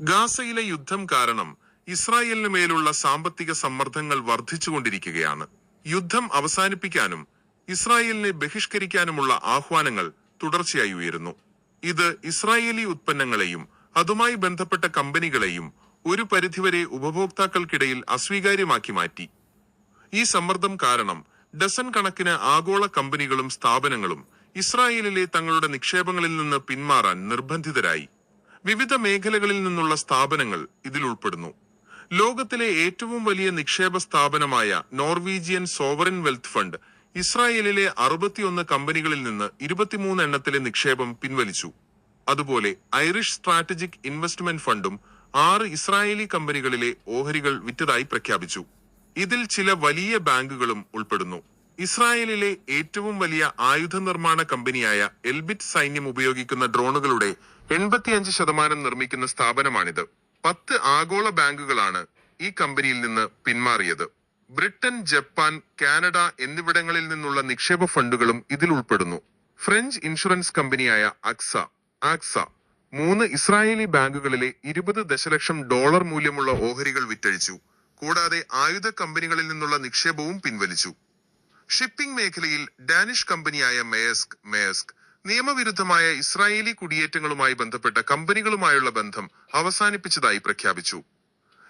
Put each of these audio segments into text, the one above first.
ഗാസയിലെ യുദ്ധം കാരണം ഇസ്രായേലിന് മേലുള്ള സാമ്പത്തിക സമ്മർദ്ദങ്ങൾ വർദ്ധിച്ചുകൊണ്ടിരിക്കുകയാണ്. യുദ്ധം അവസാനിപ്പിക്കാനും ഇസ്രായേലിനെ ബഹിഷ്കരിക്കാനുമുള്ള ആഹ്വാനങ്ങൾ തുടർച്ചയായി ഉയരുന്നു. ഇത് ഇസ്രായേലി ഉത്പന്നങ്ങളെയും അതുമായി ബന്ധപ്പെട്ട കമ്പനികളെയും ഒരു പരിധിവരെ ഉപഭോക്താക്കൾക്കിടയിൽ അസ്വീകാര്യമാക്കി മാറ്റി. ഈ സമ്മർദ്ദം കാരണം ഡസൻ കണക്കിന് ആഗോള കമ്പനികളും സ്ഥാപനങ്ങളും ഇസ്രായേലിലെ തങ്ങളുടെ നിക്ഷേപങ്ങളിൽ നിന്ന് പിന്മാറാൻ നിർബന്ധിതരായി. വിവിധ മേഖലകളിൽ നിന്നുള്ള സ്ഥാപനങ്ങൾ ഇതിൽ ഉൾപ്പെടുന്നു. ലോകത്തിലെ ഏറ്റവും വലിയ നിക്ഷേപ സ്ഥാപനമായ നോർവീജിയൻ സോവറിൻ വെൽത്ത് ഫണ്ട് ഇസ്രായേലിലെ അറുപത്തിയൊന്ന് കമ്പനികളിൽ നിന്ന് ഇരുപത്തിമൂന്ന് എണ്ണത്തിലെ നിക്ഷേപം പിൻവലിച്ചു. അതുപോലെ ഐറിഷ് സ്ട്രാറ്റജിക് ഇൻവെസ്റ്റ്മെന്റ് ഫണ്ടും ആറ് ഇസ്രായേലി കമ്പനികളിലെ ഓഹരികൾ വിറ്റതായി പ്രഖ്യാപിച്ചു. ഇതിൽ ചില വലിയ ബാങ്കുകളും ഉൾപ്പെടുന്നു. ഇസ്രായേലിലെ ഏറ്റവും വലിയ ആയുധ നിർമ്മാണ കമ്പനിയായ എൽബിറ്റ് സൈന്യം ഉപയോഗിക്കുന്ന ഡ്രോണുകളുടെ എൺപത്തിയഞ്ച് ശതമാനം നിർമ്മിക്കുന്ന സ്ഥാപനമാണിത്. പത്ത് ആഗോള ബാങ്കുകളാണ് ഈ കമ്പനിയിൽ നിന്ന് പിന്മാറിയത്. ബ്രിട്ടൻ ജപ്പാൻ കാനഡ എന്നിവിടങ്ങളിൽ നിന്നുള്ള നിക്ഷേപ ഫണ്ടുകളും ഇതിൽ ഉൾപ്പെടുന്നു. ഫ്രഞ്ച് ഇൻഷുറൻസ് കമ്പനിയായ അക്സ ആക്സ മൂന്ന് ഇസ്രായേലി ബാങ്കുകളിലെ ഇരുപത് ദശലക്ഷം ഡോളർ മൂല്യമുള്ള ഓഹരികൾ വിറ്റഴിച്ചു. കൂടാതെ ആയുധ കമ്പനികളിൽ നിന്നുള്ള നിക്ഷേപവും പിൻവലിച്ചു. ഷിപ്പിംഗ് മേഖലയിൽ ഡാനിഷ് കമ്പനിയായ മേസ്ക് മേസ്ക് നിയമവിരുദ്ധമായ ഇസ്രായേലി കുടിയേറ്റങ്ങളുമായി ബന്ധപ്പെട്ട കമ്പനികളുമായുള്ള ബന്ധം അവസാനിപ്പിച്ചതായി പ്രഖ്യാപിച്ചു.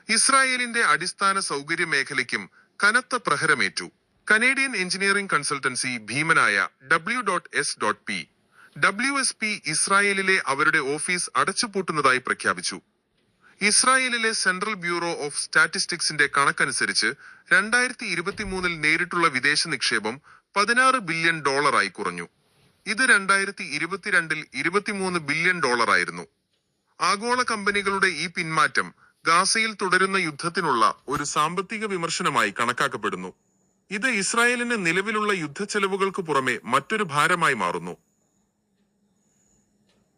ഇസ്രായേലിന്റെ അടിസ്ഥാന സൗകര്യ മേഖലയ്ക്കും കനത്ത പ്രഹരമേറ്റു. Canadian engineering consultancy ഭീമനായ W dot S dot P W S P ഇസ്രായേലിലെ അവരുടെ ഓഫീസ് അടച്ചുപൂട്ടുന്നതായി പ്രഖ്യാപിച്ചു. ഇസ്രായേലിലെ സെൻട്രൽ ബ്യൂറോ ഓഫ് സ്റ്റാറ്റിസ്റ്റിക്സിന്റെ കണക്കനുസരിച്ച് രണ്ടായിരത്തി ഇരുപത്തിമൂന്നിൽ നേരിട്ടുള്ള വിദേശ നിക്ഷേപം പതിനാറ് ബില്യൺ ഡോളറായി കുറഞ്ഞു. ഇത് രണ്ടായിരത്തി ഇരുപത്തിരണ്ടിൽ ഇരുപത്തിമൂന്ന് ബില്യൺ ഡോളറായിരുന്നു. ആഗോള കമ്പനികളുടെ ഈ പിന്മാറ്റം ഗാസയിൽ തുടരുന്ന യുദ്ധത്തിനുള്ള ഒരു സാമ്പത്തിക വിമർശനമായി കണക്കാക്കപ്പെടുന്നു. ഇത് ഇസ്രായേലിന് നിലവിലുള്ള യുദ്ധച്ചെലവുകൾക്ക് പുറമെ മറ്റൊരു ഭാരമായി മാറുന്നു.